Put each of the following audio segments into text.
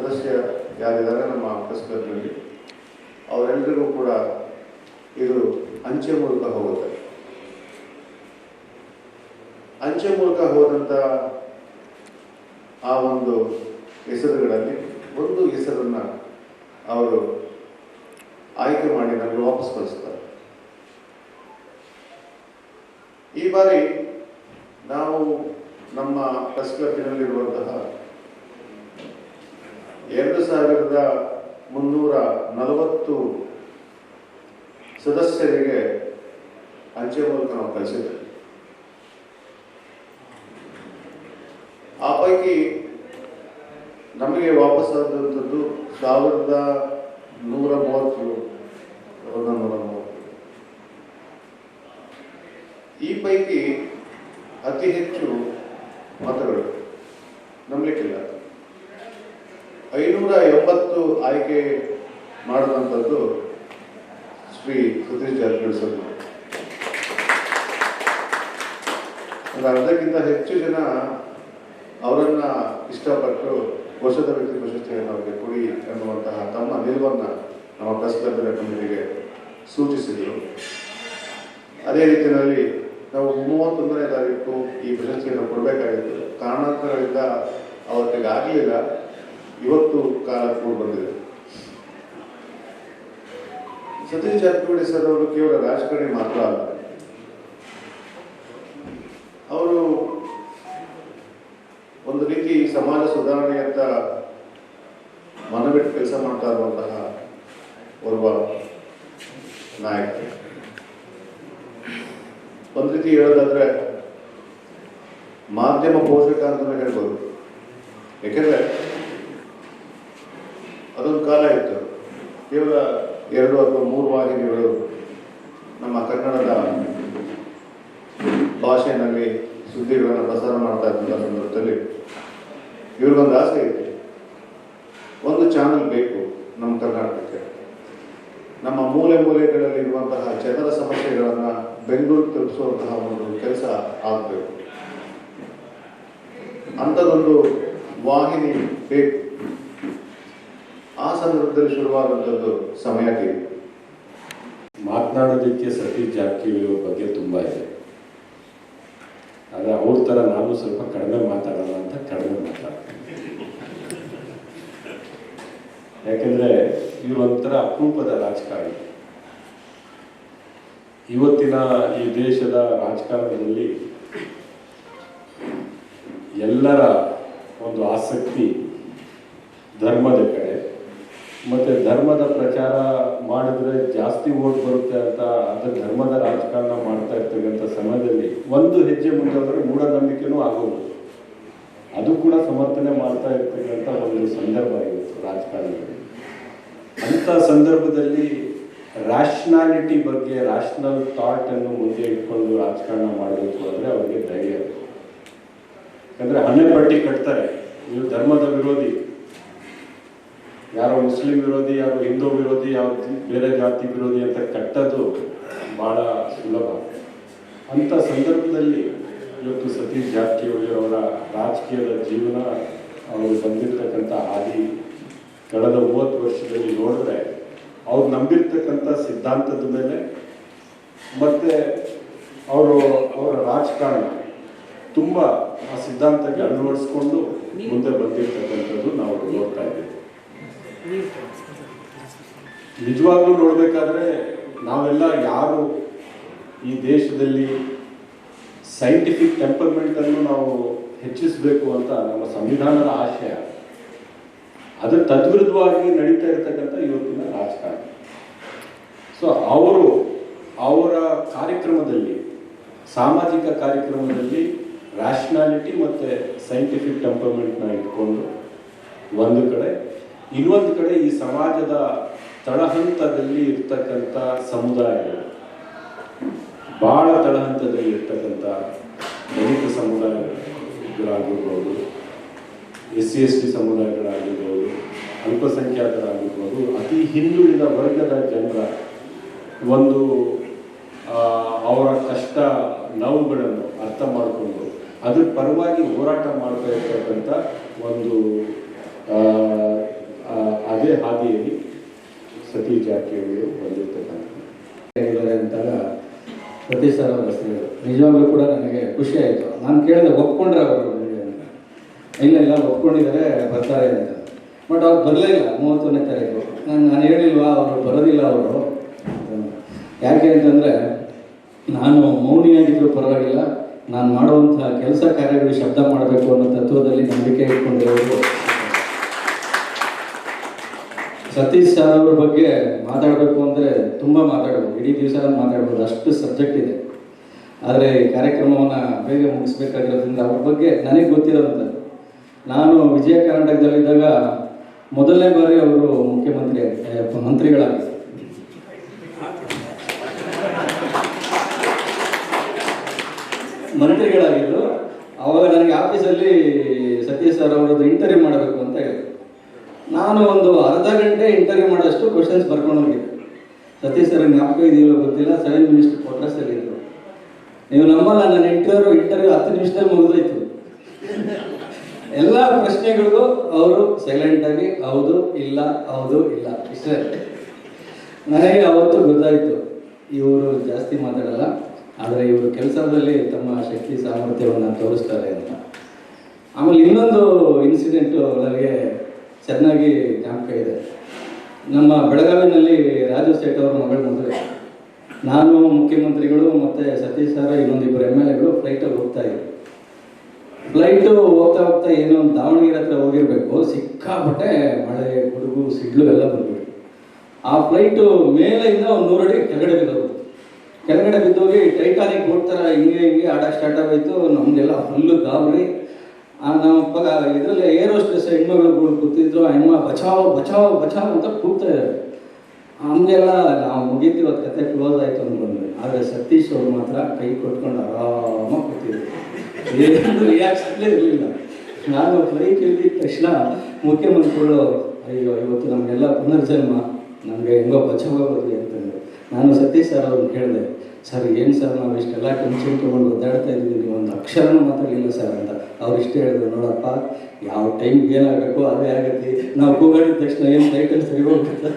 ಸದಸ್ಯ ಯಾರಿದ್ದಾರೆ ನಮ್ಮ ಪ್ರೆಸ್ ಕ್ಲಬ್ನಲ್ಲಿ ಅವರೆಲ್ಲರಿಗೂ ಕೂಡ ಇದು ಅಂಚೆ ಮೂಲಕ ಹೋಗುತ್ತೆ. ಅಂಚೆ ಮೂಲಕ ಹೋದಂಥ ಆ ಒಂದು ಹೆಸರುಗಳಲ್ಲಿ ಒಂದು ಹೆಸರನ್ನ ಅವರು ಆಯ್ಕೆ ಮಾಡಿ ನಮಗೆ ವಾಪಸ್ ಕಳಿಸ್ತಾರೆ. ಈ ಬಾರಿ ನಾವು ನಮ್ಮ ಪ್ರೆಸ್ ಕ್ಲಬ್ಬಿನಲ್ಲಿರುವಂತಹ ಎರಡು ಸಾವಿರದ ಮುನ್ನೂರ ನಲವತ್ತು ಸದಸ್ಯರಿಗೆ ಅಂಚೆ ಮೂಲಕ ನಾವು ಕಲಿಸಿದ್ದೇವೆ ಆ ಪೈಕಿ ನಮಗೆ ವಾಪಸ್ ಆದಂಥದ್ದು ಸಾವಿರದ ನೂರ ಮೂವತ್ತು ಸಾವಿರದ ನೂರ ಮೂವತ್ತು. ಈ ಪೈಕಿ ಅತಿ ಹೆಚ್ಚು ಮತಗಳು ನಂಬಲಿಕ್ಕಿಲ್ಲ ಐನೂರ ಎಂಬತ್ತು ಆಯ್ಕೆ ಮಾಡುವಂಥದ್ದು ಶ್ರೀ ಸತೀಶ್ ಜಾರಕಿಹೊಳಿ ಸರ್. ಒಂದು ಅರ್ಧಕ್ಕಿಂತ ಹೆಚ್ಚು ಜನ ಅವರನ್ನು ಇಷ್ಟಪಟ್ಟು ವರ್ಷದ ವ್ಯಕ್ತಿ ಪ್ರಶಸ್ತಿಯನ್ನು ಅವರಿಗೆ ಕೊಡಿ ಎನ್ನುವಂತಹ ತಮ್ಮ ನಿಲುವನ್ನು ನಮ್ಮ ಪ್ರೆಸ್ ಕ್ಲಬ್ನ ಕಮಿಟಿಗೆ ಸೂಚಿಸಿದರು. ಅದೇ ರೀತಿಯಲ್ಲಿ ನಾವು ಮೂವತ್ತೊಂದನೇ ತಾರೀಕು ಈ ಪ್ರಶಸ್ತಿಯನ್ನು ಕೊಡಬೇಕಾಗಿತ್ತು. ಕಾರಣಾಂತರಗಳಿಂದ ಅವತ್ತಿಗೆ ಆಗಲಿಲ್ಲ ಇವತ್ತು ಕಾಲ ಕೂಡ ಬಂದಿದೆ. ಸತೀಶ್ ಜಾರಕಿಹೊಳಿ ಸರ್ ಅವರು ಕೇವಲ ರಾಜಕಾರಣಿ ಮಾತ್ರ ಅಲ್ಲ. ಅವರು ಒಂದು ರೀತಿ ಸಮಾಜ ಸುಧಾರಣೆ ಅಂತ ಮನಬಿಟ್ಟು ಕೆಲಸ ಮಾಡ್ತಾ ಇರುವಂತಹ ಓರ್ವ ನಾಯಕ. ಒಂದು ರೀತಿ ಹೇಳೋದಾದ್ರೆ ಮಾಧ್ಯಮ ಪೋಷಕ ಅಂತಲೇ ಹೇಳ್ಬೋದು. ಯಾಕೆಂದ್ರೆ ಅದೊಂದು ಕಾಲ ಇತ್ತು. ಕೇವಲ ಎರಡು ಅಥವಾ ಮೂರು ವಾಹಿನಿಗಳು ನಮ್ಮ ಕನ್ನಡದ ಭಾಷೆಯಲ್ಲಿ ಸುದ್ದಿಗಳನ್ನು ಪ್ರಸಾರ ಮಾಡ್ತಾ ಇದ್ದಂಥ ಸಂದರ್ಭದಲ್ಲಿ ಇವ್ರಿಗೊಂದು ಆಸೆ ಇದೆ ಒಂದು ಚಾನಲ್ ಬೇಕು ನಮ್ಮ ಕರ್ನಾಟಕಕ್ಕೆ. ನಮ್ಮ ಮೂಲೆ ಮೂಲೆಗಳಲ್ಲಿ ಇರುವಂತಹ ಜನರ ಸಮಸ್ಯೆಗಳನ್ನು ಬೆಂಗಳೂರು ತಲುಪಿಸುವಂತಹ ಒಂದು ಕೆಲಸ ಆಗಬೇಕು. ಅಂಥದ್ದೊಂದು ವಾಹಿನಿ ಬೇಕು. ಆ ಸಂದರ್ಭದಲ್ಲಿ ಶುರುವಾದಂಥದ್ದು ಸಮಯ ಟಿವಿ ಮಾತನಾಡೋದಕ್ಕೆ ಸತೀಶ್ ಜಾರಕಿಹೊಳಿ ಬಗ್ಗೆ ತುಂಬ ಇದೆ. ಆದರೆ ಅವ್ರ ಥರ ನಾನು ಸ್ವಲ್ಪ ಕಡಿಮೆ ಮಾತಾಡೋಣ ಅಂತ ಕಡಿಮೆ ಮಾತಾಡ್ತೀನಿ. ಯಾಕೆಂದರೆ ಇವರು ಒಂಥರ ಅಪರೂಪದ ರಾಜಕಾರಣಿ. ಇವತ್ತಿನ ಈ ದೇಶದ ರಾಜಕಾರಣದಲ್ಲಿ ಎಲ್ಲರ ಒಂದು ಆಸಕ್ತಿ ಧರ್ಮದ ಕಡೆ ಮತ್ತೆ ಧರ್ಮದ ಪ್ರಚಾರ ಮಾಡಿದ್ರೆ ಜಾಸ್ತಿ ಓಟ್ ಬರುತ್ತೆ ಅಂತ ಅದು ಧರ್ಮದ ರಾಜಕಾರಣ ಮಾಡ್ತಾ ಇರ್ತಕ್ಕಂಥ ಸಮಯದಲ್ಲಿ ಒಂದು ಹೆಜ್ಜೆ ಮುಂದೆ ಹೋದ್ರೆ ಮೂಢನಂಬಿಕೆನೂ ಆಗೋದು. ಅದು ಕೂಡ ಸಮರ್ಥನೆ ಮಾಡ್ತಾ ಇರ್ತಕ್ಕಂಥ ಒಂದು ಸಂದರ್ಭ ಆಗಿತ್ತು ರಾಜಕಾರಣದಲ್ಲಿ. ಅಂಥ ಸಂದರ್ಭದಲ್ಲಿ ರ್ಯಾಷನಾಲಿಟಿ ಬಗ್ಗೆ ರ್ಯಾಷನಲ್ ಥಾಟ್ ಅನ್ನು ಮುಂದೆ ಇಟ್ಕೊಂಡು ರಾಜಕಾರಣ ಮಾಡಬೇಕು ಅಂದರೆ ಅವರಿಗೆ ಧೈರ್ಯ ಯಾಕಂದ್ರೆ ಹನ್ನೆ ಪಟ್ಟಿ ಕಟ್ತಾರೆ. ನೀವು ಧರ್ಮದ ವಿರೋಧಿ. ಯಾರೋ ಮುಸ್ಲಿಂ ವಿರೋಧಿ ಯಾರೋ ಹಿಂದೂ ವಿರೋಧಿ ಯಾವ ಬೇರೆ ಜಾತಿ ವಿರೋಧಿ ಅಂತ ಕಟ್ಟೋದು ಬಹಳ ಸುಲಭ. ಅಂಥ ಸಂದರ್ಭದಲ್ಲಿ ಇವತ್ತು ಸತೀಶ್ ಜಾರಕಿಹೊಳಿ ಅವರ ರಾಜಕೀಯದ ಜೀವನ ಅವರು ಬಂದಿರತಕ್ಕಂಥ ಹಾದಿ ಕಳೆದ ಮೂವತ್ತು ವರ್ಷದಲ್ಲಿ ನೋಡಿದ್ರೆ ಅವ್ರು ನಂಬಿರ್ತಕ್ಕಂಥ ಸಿದ್ಧಾಂತದ ಮೇಲೆ ಮತ್ತು ಅವರು ಅವರ ರಾಜಕಾರಣ ತುಂಬ ಆ ಸಿದ್ಧಾಂತಕ್ಕೆ ಅಳವಡಿಸ್ಕೊಂಡು ಮುಂದೆ ಬಂದಿರ್ತಕ್ಕಂಥದ್ದು ನಾವು ನೋಡ್ತಾ ಇದ್ದೀವಿ. ನಿಜವಾಗ್ಲೂ ನೋಡ್ಬೇಕಾದ್ರೆ ನಾವೆಲ್ಲ ಯಾರು ಈ ದೇಶದಲ್ಲಿ ಸೈಂಟಿಫಿಕ್ ಟೆಂಪರ್ಮೆಂಟ್ ಅನ್ನು ನಾವು ಹೆಚ್ಚಿಸಬೇಕು ಅಂತ ನಮ್ಮ ಸಂವಿಧಾನದ ಆಶಯ. ಅದು ತದ್ವಿರುದ್ಧವಾಗಿ ನಡೀತಾ ಇರತಕ್ಕಂಥ ಇವತ್ತಿನ ರಾಜಕಾರಣ. ಸೊ ಅವರು ಅವರ ಕಾರ್ಯಕ್ರಮದಲ್ಲಿ, ಸಾಮಾಜಿಕ ಕಾರ್ಯಕ್ರಮದಲ್ಲಿ ರ್ಯಾಷನಾಲಿಟಿ ಮತ್ತು ಸೈಂಟಿಫಿಕ್ ಟೆಂಪರ್ಮೆಂಟ್ನ ಇಟ್ಕೊಂಡು ಒಂದು ಕಡೆ ಇನ್ನೊಂದು ಕಡೆ ಈ ಸಮಾಜದ ತಳಹಂತದಲ್ಲಿ ಇರ್ತಕ್ಕಂಥ ಸಮುದಾಯಗಳು ಬಹಳ ತಳಹಂತದಲ್ಲಿ ಇರ್ತಕ್ಕಂಥ ದಲಿತ ಸಮುದಾಯಗಳಾಗಿರ್ಬೋದು, ಎಸ್ ಸಿ ಎಸ್ ಟಿ ಸಮುದಾಯಗಳಾಗಿರ್ಬೋದು, ಅಲ್ಪಸಂಖ್ಯಾತರಾಗಿರ್ಬೋದು, ಅತಿ ಹಿಂದುಳಿದ ವರ್ಗದ ಜನರ ಒಂದು ಅವರ ಕಷ್ಟ ನೋವುಗಳನ್ನು ಅರ್ಥ ಮಾಡಿಕೊಂಡು, ಅದ್ರ ಪರವಾಗಿ ಹೋರಾಟ ಮಾಡ್ತಾ ಇರ್ತಕ್ಕಂಥ ಒಂದು ಅದೇ ಹಾದಿಯಲ್ಲಿ ಸತಿ ಜಾರಕಿಹೊಳಿ ಬಂದಿರ್ತಕ್ಕಂಥ ಪ್ರತಿ ಸರ್ ಅವರ ನಿಜವಾಗ್ಲೂ ಕೂಡ ನನಗೆ ಖುಷಿ ಆಯಿತು. ನಾನು ಕೇಳಿದೆ, ಒಪ್ಕೊಂಡ್ರೆ ಅವರು ಇಲ್ಲ ಇಲ್ಲ, ಒಪ್ಕೊಂಡಿದ್ದಾರೆ, ಬರ್ತಾರೆ ಅಂತ. ಬಟ್ ಅವ್ರು ಬರಲೇ ಇಲ್ಲ, ಮೂವತ್ತೊಂದನೇ ತಾರೀಕು. ನಾನು ನಾನು ಹೇಳಿಲ್ವಾ, ಅವರು ಬರೋದಿಲ್ಲ ಅವರು? ಯಾಕೆ ಅಂತಂದರೆ, ನಾನು ಮೌನಿಯಾಗಿದ್ದರೂ ಪರವಾಗಿಲ್ಲ. ನಾನು ಮಾಡುವಂಥ ಕೆಲಸ ಕಾರ್ಯಗಳು ಶಬ್ದ ಮಾಡಬೇಕು ಅನ್ನೋ ತತ್ವದಲ್ಲಿ ನಂಬಿಕೆ ಇಟ್ಕೊಂಡಿರೋರು ಸತೀಶ್ ಸರ್ ಅವ್ರ ಬಗ್ಗೆ ಮಾತಾಡಬೇಕು ಅಂದರೆ ತುಂಬ ಮಾತಾಡ್ಬೋದು ಇಡೀ ದಿವಸ ಮಾತಾಡ್ಬೋದು. ಅಷ್ಟು ಸಬ್ಜೆಕ್ಟ್ ಇದೆ. ಆದರೆ ಈ ಕಾರ್ಯಕ್ರಮವನ್ನು ಬೇಗ ಮುಗಿಸ್ಬೇಕಾಗಿರೋದ್ರಿಂದ ಅವ್ರ ಬಗ್ಗೆ ನನಗೆ ಗೊತ್ತಿರೋದಂಥದ್ದು ನಾನು ವಿಜಯ ಕರ್ನಾಟಕದಲ್ಲಿದ್ದಾಗ ಮೊದಲನೇ ಬಾರಿ ಅವರು ಮುಖ್ಯಮಂತ್ರಿ ಮಂತ್ರಿಗಳಾಗಿದ್ದರು ಮಂತ್ರಿಗಳಾಗಿದ್ದರು ಮಂತ್ರಿಗಳಾಗಿದ್ದು, ಅವಾಗ ನನಗೆ ಆಫೀಸಲ್ಲಿ ಸತೀಶ್ ಸರ್ ಅವರದ್ದು ಇಂಟರ್ವ್ಯೂ ಮಾಡಬೇಕು ಅಂತ ಹೇಳಿದ್ರು. ನಾನು ಒಂದು ಅರ್ಧ ಗಂಟೆ ಇಂಟರ್ವ್ಯೂ ಮಾಡೋಷ್ಟು ಕ್ವಶನ್ಸ್ ಬರ್ಕೊಂಡು ಹೋಗಿದ್ದೆ ಸತೀಶ್ ಸರ್ ಜ್ಞಾಪಕ ಇದೆಯೋ ಗೊತ್ತಿಲ್ಲ ಸೆವೆನ್ ಮಿನಿಸ್ಟರ್ ಫೋಟೋಸ್ ಇದ್ರು. ನೀವು ನಮ್ಮಲ್ಲ, ನನ್ನ ಇಂಟರ್ವ್ಯೂ ಇಂಟರ್ವ್ಯೂ ಹತ್ತು ನಿಮಿಷದಲ್ಲಿ ಮುಗಿದೋಯ್ತು. ಎಲ್ಲ ಪ್ರಶ್ನೆಗಳಿಗೂ ಅವರು ಸೈಲೆಂಟ್ ಆಗಿ, ಹೌದು, ಇಲ್ಲ ಹೌದು, ಇಲ್ಲ, ಇಷ್ಟೇ. ನನಗೆ ಅವತ್ತು ಗೊತ್ತಾಯಿತು, ಇವರು ಜಾಸ್ತಿ ಮಾತಾಡಲ್ಲ, ಆದರೆ ಇವರು ಕೆಲಸದಲ್ಲಿ ತಮ್ಮ ಶಕ್ತಿ, ಸಾಮರ್ಥ್ಯವನ್ನು ತೋರಿಸ್ತಾರೆ ಅಂತ. ಆಮೇಲೆ ಇನ್ನೊಂದು ಇನ್ಸಿಡೆಂಟು ಚೆನ್ನಾಗಿ ಜ್ಞಾಪಕ ಇದೆ. ನಮ್ಮ ಬೆಳಗಾವಿನಲ್ಲಿ ರಾಜು ಸೇಠ್ ಅವರ ಮಗಳ ಮದುವೆ. ನಾನು, ಮುಖ್ಯಮಂತ್ರಿಗಳು ಮತ್ತು ಸತೀಶ್ ಸರ್, ಇನ್ನೊಂದಿಬ್ಬರು ಎಂ ಎಲ್ ಎಗಳು ಫ್ಲೈಟಲ್ಲಿ ಹೋಗ್ತಾ ಇದ್ರು ಫ್ಲೈಟು ಹೋಗ್ತಾ ಹೋಗ್ತಾ ಏನೋ ಒಂದು ದಾವಣಗೆರೆ ಹತ್ರ ಹೋಗಿರಬೇಕು, ಸಿಕ್ಕಾಪಟ್ಟೆ ಮಳೆ, ಗುಡುಗು, ಸಿಡ್ಲು ಎಲ್ಲ ಬಂದ್ಬಿಟ್ಟು ಆ ಫ್ಲೈಟು ಮೇಲೆಯಿಂದ ಒಂದು ನೂರಡಿ ಕೆಳಗಡೆ ಬಿದ್ದೋಗ್ತು ಕೆಳಗಡೆ ಬಿದ್ದೋಗಿ ಟೈಟಾನಿಕ್ ಥರ ಹಿಂಗೆ ಹಿಂಗೆ ಆಡಕ್ಕೆ ಸ್ಟಾರ್ಟ್ ಆಗೋಯ್ತು ನಮಗೆಲ್ಲ ಫುಲ್ಲು ಗಾಬರಿ. ಆ ನಮ್ಮಪ್ಪ ಇದರಲ್ಲಿ ಏರೋ ಹೋಸ್ಟೆಸ್ ಹೆಣ್ಮಗಳು ಕೂತಿದ್ರು ಹೆಣ್ಮ ಬಚಾವ್ ಬಚಾವ್ ಬಚಾವ್ ಅಂತ ಕೂಗ್ತಾ ಇದ್ದಾರೆ. ಹಂಗೆಲ್ಲ ನಾವು ಮುಗೀತೀವಿ ಅದು ಕತೆ ಕ್ಲೋಸ್ ಆಯಿತು ಅಂದ್ಕೊಂಡ್ವಿ. ಆದರೆ ಸತೀಶ್ ಅವರು ಮಾತ್ರ ಕೈ ಕೊಟ್ಕೊಂಡು ಆರಾಮಾಗಿ ಕೂತಿದ್ರು. ಏನು ರಿಯಾಕ್ಷನ್ಲೇ ಇರಲಿಲ್ಲ. ನಾನು ಫ್ಲೈಟ್ ಕೇಳಿದ ತಕ್ಷಣ ಮುಖ್ಯಮಂತ್ರಿಗಳು, ಅಯ್ಯೋ, ಇವತ್ತು ನಮಗೆಲ್ಲ ಪುನರ್ಜನ್ಮ, ನಮಗೆ ಹೆಂಗೋ ಬಚಾವ್ ಬರಲಿ ಅಂತಂದ್ರು ನಾನು ಸತೀಶ್ ಸರ್ ಅವ್ರನ್ನ ಕೇಳಿದೆ ಸರ್, ಏನು ಸರ್ ನಾವು ಇಷ್ಟೆಲ್ಲ ಟೆನ್ಷನ್ ತೊಗೊಂಡು ಒದ್ದಾಡ್ತಾ ಇದ್ದೀವಿ ಒಂದು ಅಕ್ಷರನೂ ಮಾತಾಡಲಿಲ್ಲ ಸರ್ ಅಂತ ಅವ್ರು ಇಷ್ಟೇ ಹೇಳಿದ್ರು. ನೋಡಪ್ಪ, ಯಾವ ಟೈಮ್ಗೆ ಏನಾಗಬೇಕು ಅದೇ ಆಗತ್ತೆ. ನಾವು ಕೂಗಾಡಿದ ತಕ್ಷಣ ಏನು ಟೈಟಲ್ ಸರಿ ಹೋಗ್ತದೆ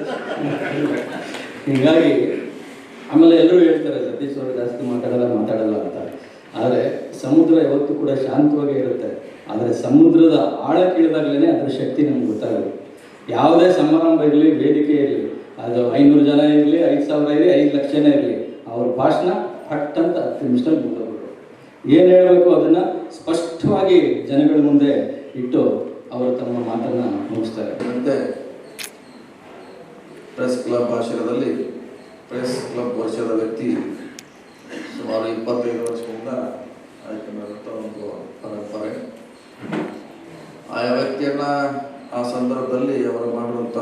ಹೀಗಾಗಿ ಆಮೇಲೆ ಎಲ್ಲರೂ ಹೇಳ್ತಾರೆ, ಸತೀಶ್ ಅವರು ಜಾಸ್ತಿ ಮಾತಾಡಲ್ಲ ಮಾತಾಡಲ್ಲ ಅಂತ. ಆದರೆ ಸಮುದ್ರ ಯಾವತ್ತೂ ಕೂಡ ಶಾಂತವಾಗೇ ಇರುತ್ತೆ. ಆದರೆ ಸಮುದ್ರದ ಆಳಕ್ಕೆ ಇಳಿದಾಗಲೇ ಅದರ ಶಕ್ತಿ ನಮ್ಗೆ ಗೊತ್ತಾಗುತ್ತೆ. ಯಾವುದೇ ಸಮಾರಂಭ ಇರಲಿ ವೇದಿಕೆ ಇರಲಿ, ಅದು ಐನೂರು ಜನ ಇರಲಿ, ಐದು ಸಾವಿರ ಇರಲಿ, ಐದು ಲಕ್ಷನೇ ಇರಲಿ ಭಾಷಣ ಫಟ್ ಅಂತ ಹತ್ತು ನಿಮಿಷದಲ್ಲಿ ಮುಗಿದೋಗ್ಬಿಟ್ಟು ಏನು ಹೇಳಬೇಕು ಅದನ್ನು ಸ್ಪಷ್ಟವಾಗಿ ಜನಗಳ ಮುಂದೆ ಇಟ್ಟು ಅವರು ತಮ್ಮ ಮಾತನ್ನು ಮುಗಿಸ್ತಾರೆ. ಮತ್ತೆ ಪ್ರೆಸ್ ಕ್ಲಬ್ ಆಶ್ರಯದಲ್ಲಿ ಪ್ರೆಸ್ ಕ್ಲಬ್ ವರ್ಷದ ವ್ಯಕ್ತಿ ಸುಮಾರು ಇಪ್ಪತ್ತೈದು ವರ್ಷದಿಂದ ಆಯ್ಕೆ ಒಂದು ಪರಂಪರೆ. ಆಯಾ ವ್ಯಕ್ತಿಯನ್ನ ಆ ಸಂದರ್ಭದಲ್ಲಿ ಅವರು ಮಾಡುವಂಥ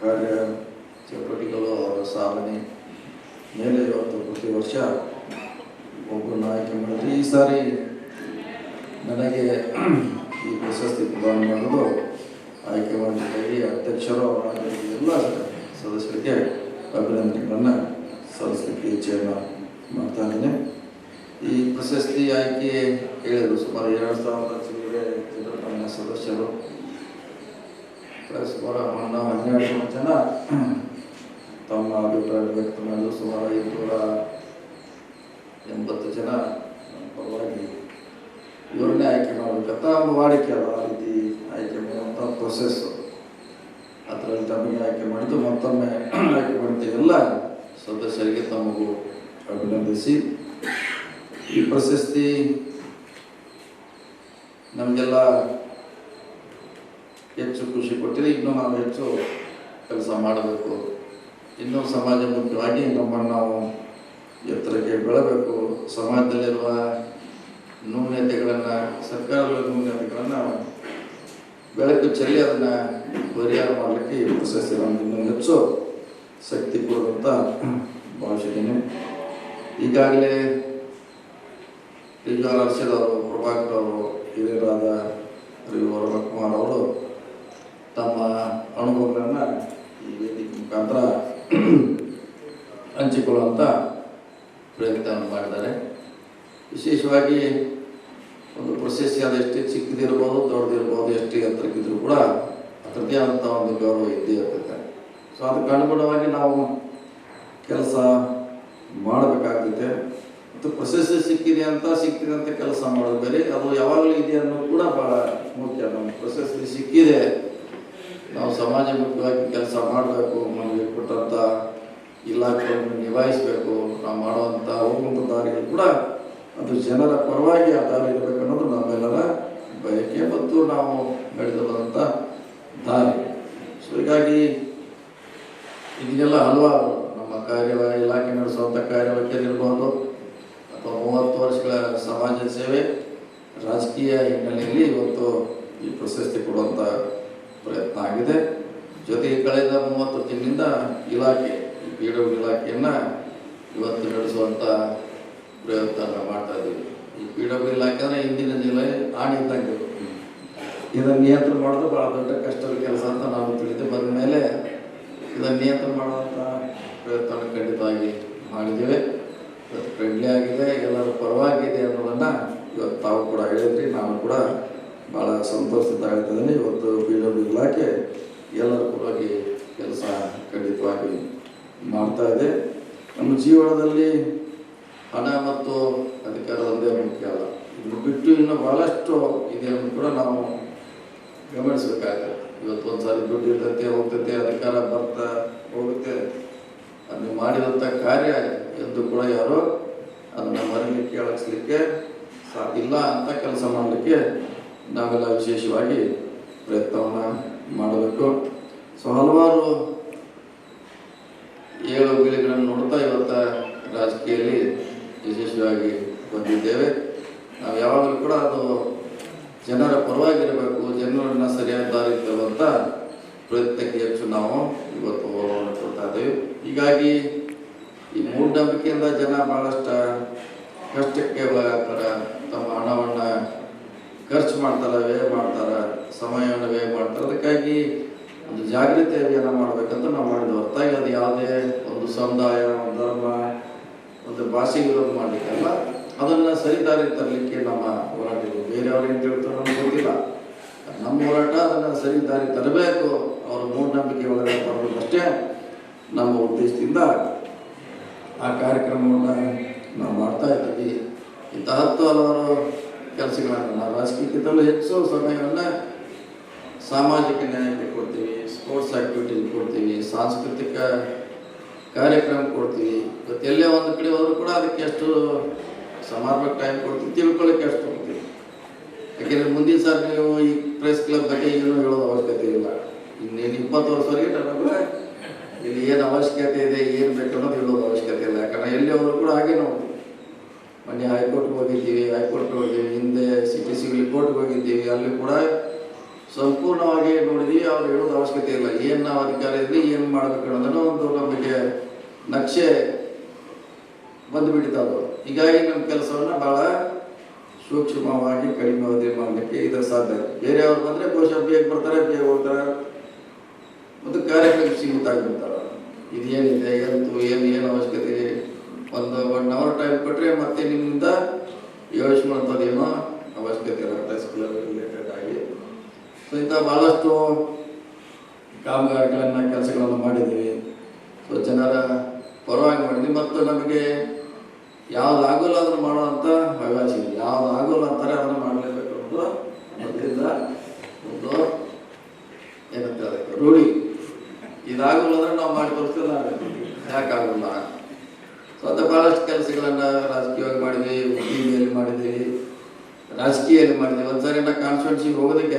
ಕಾರ್ಯ ಚಟುವಟಿಕೆಗಳು, ಅವರ ಸಾಧನೆ ಮೇಲೆ ಇವತ್ತು ಪ್ರತಿ ವರ್ಷ ಒಬ್ಬರನ್ನ ಆಯ್ಕೆ ಮಾಡಿದ್ರು ಈ ಸಾರಿ ನನಗೆ ಈ ಪ್ರಶಸ್ತಿ ಪ್ರದಾನ ಮಾಡೋದು ಆಯ್ಕೆ ಮಾಡಿದ್ದಾಗಿ ಅಧ್ಯಕ್ಷರು ಎಲ್ಲ ಸದಸ್ಯರಿಗೆ ಅಭಿನಂದನೆಗಳನ್ನು ಸಲ್ಲಿಸಲಿಕ್ಕೆ ಇಚ್ಛೆಯನ್ನು ಮಾಡ್ತಾ ಇದ್ದೇನೆ. ಈ ಪ್ರಶಸ್ತಿ ಆಯ್ಕೆ ಹೇಳಿದರು ಸುಮಾರು ಎರಡು ಸಾವಿರದ ಚಿಲ್ಲರೆ ನಮ್ಮ ಸದಸ್ಯರು. ಸುಮಾರು ಹನ್ನ ಹನ್ನೆರಡು ಜನ ತಮ್ಮ ಅಭಿಪ್ರಾಯ ವ್ಯಕ್ತ ಸುಮಾರು ಐದುನೂರ ಎಂಬತ್ತು ಜನ ಪರವಾಗಿ ಇವ್ರನ್ನೇ ಆಯ್ಕೆ ಮಾಡಬೇಕಂತ ಒಂದು ವಾಡಿಕೆ ಅಲ್ಲ ಆ ರೀತಿ ಆಯ್ಕೆ ಮಾಡುವಂಥ ಪ್ರೊಸೆಸ್ಸು ಅದರಲ್ಲಿ ತಮಗೆ ಆಯ್ಕೆ ಮಾಡಿದ್ದು ಮತ್ತೊಮ್ಮೆ ಆಯ್ಕೆ ಮಾಡಿದ ಎಲ್ಲ ಸದಸ್ಯರಿಗೆ ತಮಗೂ ಅಭಿನಂದಿಸಿ. ಈ ಪ್ರಶಸ್ತಿ ನಮಗೆಲ್ಲ ಹೆಚ್ಚು ಖುಷಿ ಕೊಟ್ಟಿದೆ. ಇನ್ನೂ ನಾವು ಹೆಚ್ಚು ಕೆಲಸ ಮಾಡಬೇಕು. ಇನ್ನೂ ಸಮಾಜಮುಖವಾಗಿ ನಮ್ಮನ್ನು ನಾವು ಎತ್ತರಕ್ಕೆ ಬೆಳಬೇಕು. ಸಮಾಜದಲ್ಲಿರುವ ನ್ಯೂನ್ಯತೆಗಳನ್ನು ಸರ್ಕಾರದ ನ್ಯೂನ್ಯತೆಗಳನ್ನು ಬೆಳಕು ಚೆಲ್ಲಿ ಅದನ್ನು ಪರಿಹಾರ ಮಾಡಲಿಕ್ಕೆ ಈ ಪ್ರಶಸ್ತಿ ನಮ್ಗೆ ಇನ್ನೂ ಹೆಚ್ಚು ಶಕ್ತಿ ಕೊಡುವಂಥ ಭಾವಿಸಿದ್ದೀನಿ ಈಗಾಗಲೇ ಈಗ ಅರ್ಷದ್ ಅವರು ಪ್ರಭಾಕರ್ ಅವರು ಹಿರಿಯರಾದ ಕುಮಾರ್ ಅವರು ತಮ್ಮ ಅನುಭವಗಳನ್ನು ಈ ವೇದಿಕೆ ಮುಖಾಂತರ ಹಂಚಿಕೊಳ್ಳುವಂಥ ಪ್ರಯತ್ನವನ್ನು ಮಾಡಿದ್ದಾರೆ. ವಿಶೇಷವಾಗಿ ಒಂದು ಪ್ರೊಸೆಸ್ ಅದು ಎಷ್ಟೇ ಚಿಕ್ಕದಿರ್ಬೋದು, ದೊಡ್ಡದಿರ್ಬೋದು, ಎಷ್ಟೇ ಎತ್ತರಕ್ಕಿದ್ರು ಕೂಡ ಅದರದೇ ಆದಂಥ ಒಂದು ಗೌರವ ಇದ್ದೇ ಇರ್ತದೆ. ಸೊ ಅದಕ್ಕೆ ಅನುಗುಣವಾಗಿ ನಾವು ಕೆಲಸ ಮಾಡಬೇಕಾಗ್ತೈತೆ ಮತ್ತು ಪ್ರಶಸ್ತಿ ಸಿಕ್ಕಿದೆ ಅಂತ ಸಿಕ್ಕಿದೆ ಅಂತ ಕೆಲಸ ಮಾಡೋದು ಬೇರೆ ಅದು ಯಾವಾಗಲೂ ಇದೆ ಅನ್ನೋದು ಕೂಡ ಭಾಳ ಮುಖ್ಯ. ನಮ್ಮ ಪ್ರಶಸ್ತಿ ಸಿಕ್ಕಿದೆ. ನಾವು ಸಮಾಜಮುಖವಾಗಿ ಕೆಲಸ ಮಾಡಬೇಕು ನಮಗೆ ಕೊಟ್ಟಂಥ ಇಲಾಖೆಯನ್ನು ನಿಭಾಯಿಸಬೇಕು, ನಾವು ಮಾಡುವಂಥ ಹೋಗುವಂಥ ದಾರಿಗಳು ಕೂಡ ಅದು ಜನರ ಪರವಾಗಿ ಆ ದಾರಿ ಇರಬೇಕು ಅನ್ನೋದು ನಮ್ಮೆಲ್ಲರ ಬಯಕೆ ಮತ್ತು ನಾವು ನಡೆದು ಬಂದಂಥ ದಾರಿ. ಸೊ ಹೀಗಾಗಿ ಇದನ್ನೆಲ್ಲ ಹಲವಾರು ನಮ್ಮ ಕಾರ್ಯ ಇಲಾಖೆ ನಡೆಸುವಂಥ ಕಾರ್ಯವೈಖರಿರ್ಬೋದು ಅಥವಾ ಮೂವತ್ತು ವರ್ಷಗಳ ಸಮಾಜ ಸೇವೆ, ರಾಜಕೀಯ ಹಿನ್ನೆಲೆಯಲ್ಲಿ ಇವತ್ತು ಈ ಪ್ರಶಸ್ತಿ ಕೊಡುವಂಥ ಪ್ರಯತ್ನ ಆಗಿದೆ. ಜೊತೆಗೆ ಕಳೆದ ಮೂವತ್ತು ತಿಂಗಳಿಂದ ಇಲಾಖೆ ಪಿ ಡಬ್ಲ್ಯೂ ಇಲಾಖೆಯನ್ನು ಇವತ್ತು ನಡೆಸುವಂಥ ಪ್ರಯತ್ನ ಮಾಡ್ತಾ ಇದ್ದೀವಿ. ಈ ಪಿ ಡಬ್ಲ್ಯೂ ಇಲಾಖೆ ಅಂದರೆ ಹಿಂದಿನ ಜಿಲ್ಲೆ ಆಣಿದ್ದಂಗೆ ಇದು. ಇದನ್ನು ನಿಯಂತ್ರಣ ಮಾಡೋದು ಭಾಳ ದೊಡ್ಡ ಕಷ್ಟದ ಕೆಲಸ ಅಂತ ನಾವು ತಿಳಿದು ಬಂದ ಮೇಲೆ ಇದನ್ನು ನಿಯಂತ್ರಣ ಮಾಡುವಂಥ ಪ್ರಯತ್ನ ಖಂಡಿತವಾಗಿ ಮಾಡಿದ್ದೇವೆ. ಇವತ್ತು ಫ್ರೆಂಡ್ಲಿ ಆಗಿದೆ, ಎಲ್ಲರ ಪರವಾಗಿದೆ ಅನ್ನೋದನ್ನು ಇವತ್ತು ತಾವು ಕೂಡ ಹೇಳಿದ್ರಿ, ನಾನು ಕೂಡ ಭಾಳ ಸಂತೋಷದಿಂದ ಹೇಳ್ತಿದ್ದೀನಿ ಇವತ್ತು ಪಿ ಡಬ್ಲ್ಯೂ ಇಲಾಖೆ ಎಲ್ಲರ ಪರವಾಗಿ ಕೆಲಸ ಖಂಡಿತವಾಗಿ ಮಾಡ್ತಾ ಇದೆ. ನಮ್ಮ ಜೀವನದಲ್ಲಿ ಹಣ ಮತ್ತು ಅಧಿಕಾರ ಒಂದೇ ಮುಖ್ಯ ಅಲ್ಲ. ಇದು ಬಿಟ್ಟು ಇನ್ನೂ ಭಾಳಷ್ಟು ಇದೆ ಅಂತ ಕೂಡ ನಾವು ಗಮನಿಸಬೇಕಾಗುತ್ತೆ. ಇವತ್ತು ಒಂದು ಸಾರಿ ದುಡ್ಡು ಇರ್ತೈತೆ, ಹೋಗ್ತೈತೆ, ಅಧಿಕಾರ ಬರ್ತಾ ಹೋಗುತ್ತೆ. ಅದನ್ನು ಮಾಡಿದಂಥ ಕಾರ್ಯ ಎಂದು ಕೂಡ ಯಾರು ಅದನ್ನು ಮರಳಿ ಕೇಳಿಸ್ಲಿಕ್ಕೆ ಸಾಧ್ಯ ಇಲ್ಲ ಅಂತ ಕೆಲಸ ಮಾಡಲಿಕ್ಕೆ ನಾವೆಲ್ಲ ವಿಶೇಷವಾಗಿ ಪ್ರಯತ್ನವನ್ನು ಮಾಡಬೇಕು. ಸೊ, ಹಲವಾರು ಏಳು ಗಿಳಿಗಳನ್ನು ನೋಡ್ತಾ ಇವತ್ತ ರಾಜಕೀಯದಲ್ಲಿ ಯಶಸ್ವಿಯಾಗಿ ಬಂದಿದ್ದೇವೆ. ನಾವು ಯಾವಾಗಲೂ ಕೂಡ ಅದು ಜನರ ಪರವಾಗಿರಬೇಕು, ಜನರನ್ನು ಸರಿಯಾದ ದಾರಿ ತರುವಂಥ ಪ್ರಯತ್ನಕ್ಕೆ ಹೆಚ್ಚು ನಾವು ಇವತ್ತು ಕೊಡ್ತಾ ಇದ್ದೇವೆ. ಹೀಗಾಗಿ ಈ ಮೂಢನಂಬಿಕೆಯಿಂದ ಜನ ಭಾಳಷ್ಟು ಕಷ್ಟಕ್ಕೆ ಒಳಗಾಗ್ತಾರೆ. ಖರ್ಚು ಮಾಡ್ತಾರೆ, ವ್ಯಯ ಮಾಡ್ತಾರೆ, ಸಮಯವನ್ನು ವ್ಯಯ ಮಾಡ್ತಾರೆ. ಅದಕ್ಕಾಗಿ ಒಂದು ಜಾಗೃತಿ ಅಭಿಯಾನ ಮಾಡಬೇಕಂತ ನಾವು ಮಾಡಿದ್ವಿ. ಹೊರತಾಗಿ ಅದು ಯಾವುದೇ ಒಂದು ಸಮುದಾಯ ಧರ್ಮ, ಒಂದು ಭಾಷೆ ವಿರೋಧ ಮಾಡಲಿಕ್ಕಲ್ಲ. ಅದನ್ನು ಸರಿದಾರಿ ತರಲಿಕ್ಕೆ ನಮ್ಮ ಹೋರಾಟ ಬೇರೆಯವ್ರು ಏನು ತಿಳ್ತಾರೆ ನಮ್ಗೆ ಗೊತ್ತಿಲ್ಲ. ನಮ್ಮ ಹೋರಾಟ ಅದನ್ನು ಸರಿ ದಾರಿ ತರಬೇಕು. ಅವರ ಮೂಢನಂಬಿಕೆ ಒಳಗಡೆ ಬರಬೇಕಷ್ಟೇ ನಮ್ಮ ಉದ್ದೇಶದಿಂದ ಆ ಕಾರ್ಯಕ್ರಮವನ್ನು ನಾವು ಮಾಡ್ತಾ ಇದ್ದೀವಿ. ಇಂತಹತ್ತು ಹಲವಾರು ಕೆಲಸಗಳನ್ನು ನಾವು ರಾಜಕೀಯಕ್ಕಿಂತಲೂ ಹೆಚ್ಚು ಸಮಯವನ್ನು ಸಾಮಾಜಿಕ ನ್ಯಾಯಕ್ಕೆ ಕೊಡ್ತೀವಿ ಸ್ಪೋರ್ಟ್ಸ್ ಆಕ್ಟಿವಿಟೀಸ್ ಕೊಡ್ತೀವಿ, ಸಾಂಸ್ಕೃತಿಕ ಕಾರ್ಯಕ್ರಮ ಕೊಡ್ತೀವಿ. ಇವತ್ತು ಎಲ್ಲೇ ಒಂದು ಕಡೆ ಹೋದರೂ ಕೂಡ ಅದಕ್ಕೆ ಎಷ್ಟು ಸಮಾರಂಭಕ್ಕೆ ಟೈಮ್ ಕೊಡ್ತೀವಿ, ತಿಳ್ಕೊಳ್ಳಿಕ್ಕೆ ಅಷ್ಟು ಕೊಡ್ತೀವಿ. ಯಾಕೆಂದರೆ ಮುಂದಿನ ಸಾರಿ ನೀವು ಈ ಪ್ರೆಸ್ ಕ್ಲಬ್ ಬಗ್ಗೆ ಏನು ಹೇಳೋದು ಅವಶ್ಯಕತೆ ಇಲ್ಲ. ಇನ್ನೇನು ಇಪ್ಪತ್ತು ವರ್ಷವರೆಗೆ ನನಗೆ ಇಲ್ಲಿ ಏನು ಅವಶ್ಯಕತೆ ಇದೆ, ಏನು ಬೇಕು ಅನ್ನೋದು ಹೇಳೋದು ಅವಶ್ಯಕತೆ ಇಲ್ಲ. ಯಾಕಂದ್ರೆ ಎಲ್ಲಿ ಹೋದರೂ ಕೂಡ ಹಾಗೆ ನೋಡ್ತೀವಿ. ಮೊನ್ನೆ ಹೈಕೋರ್ಟ್ಗೆ ಹೋಗಿದ್ದೀವಿ ಹೈಕೋರ್ಟ್ಗೆ ಹೋಗಿದ್ದೀವಿ, ಹಿಂದೆ ಸಿ ಟಿ ಸಿ ಕೋರ್ಟ್ಗೆ ಹೋಗಿದ್ದೀವಿ, ಅಲ್ಲಿ ಕೂಡ ಸಂಪೂರ್ಣವಾಗಿ ನೋಡಿದ್ವಿ, ಅವ್ರು ಹೇಳೋದು ಅವಶ್ಯಕತೆ ಇಲ್ಲ. ಏನು ನಾವು ಅಧಿಕಾರ ಏನು ಮಾಡಬೇಕು ಅನ್ನೋದನ್ನು ಒಂದು ನಮಗೆ ನಕ್ಷೆ ಬಂದುಬಿಟ್ಟಿದ್ದಾವೆ ಹೀಗಾಗಿ ನಮ್ಮ ಕೆಲಸವನ್ನ ಭಾಳ ಸೂಕ್ಷ್ಮವಾಗಿ ಕಡಿಮೆ ಅವಧಿ ಮಾಡಲಿಕ್ಕೆ ಇದರ ಸಾಧ್ಯ ಬೇರೆಯವ್ರು ಬಂದರೆ ಬಹುಶಃ ಬೇಗ ಬರ್ತಾರೆ ಬೇಗ ಹೋಗ್ತಾರೆ? ಒಂದು ಕಾರ್ಯಕ್ರಮ ಸೀಮಿತ ಆಗಿರ್ತಾರೆ ಇದೇನಿದೆ, ಎಂತು, ಏನು ಏನು ಅವಶ್ಯಕತೆ ಇದೆ? ಒಂದು ಒನ್ ಅವರ್ ಟೈಮ್ ಕೊಟ್ಟರೆ ಮತ್ತೆ ನಿಮ್ಮಿಂದ ಯೋಚಿಸುವಂಥದ್ದೇನೋ ಅವಶ್ಯಕತೆ ರಿಲೇಟೆಡ್ ಆಗಿ. ಸೊ ಇಂಥ ಭಾಳಷ್ಟು ಕಾಮಗಾರಿಗಳನ್ನು, ಕೆಲಸಗಳನ್ನು ಮಾಡಿದ್ದೀವಿ. ಸೊ ಜನರ ಪರವಾಗಿ ಮಾಡಿದ್ವಿ ಮತ್ತು ನಮಗೆ ಯಾವ್ದು ಆಗೋಲ್ಲ ಅದನ್ನು ಮಾಡೋವಂಥ ಹವ್ಯಾಸ ಇದೆ. ಅಂತಾರೆ ಅದನ್ನು ಮಾಡಲೇಬೇಕು ಅನ್ನೋದು ಮೊದಲಿಂದ ಒಂದು ಏನಂತ ರೂಢಿ. ಇದಾಗಲ್ಲ ಅಂದ್ರೆ ನಾವು ಮಾಡಿ ತೋರಿಸ್ತಿಲ್ಲ. ಯಾಕಾಗಲ್ಲ? ಅಂತ ಭಾಳಷ್ಟು ಕೆಲಸಗಳನ್ನು ರಾಜಕೀಯವಾಗಿ ಮಾಡಿದ್ವಿ ಉದ್ದಿಮೆಯಲ್ಲಿ ಮಾಡಿದ್ವಿ ರಾಜಕೀಯದಲ್ಲಿ ಮಾಡಿದ್ವಿ ಒಂದ್ಸರಿ ನಾ ಕಾನ್ಸ್ಟಿಟ್ಯೂನ್ಸಿಗೆ ಹೋಗೋದಕ್ಕೆ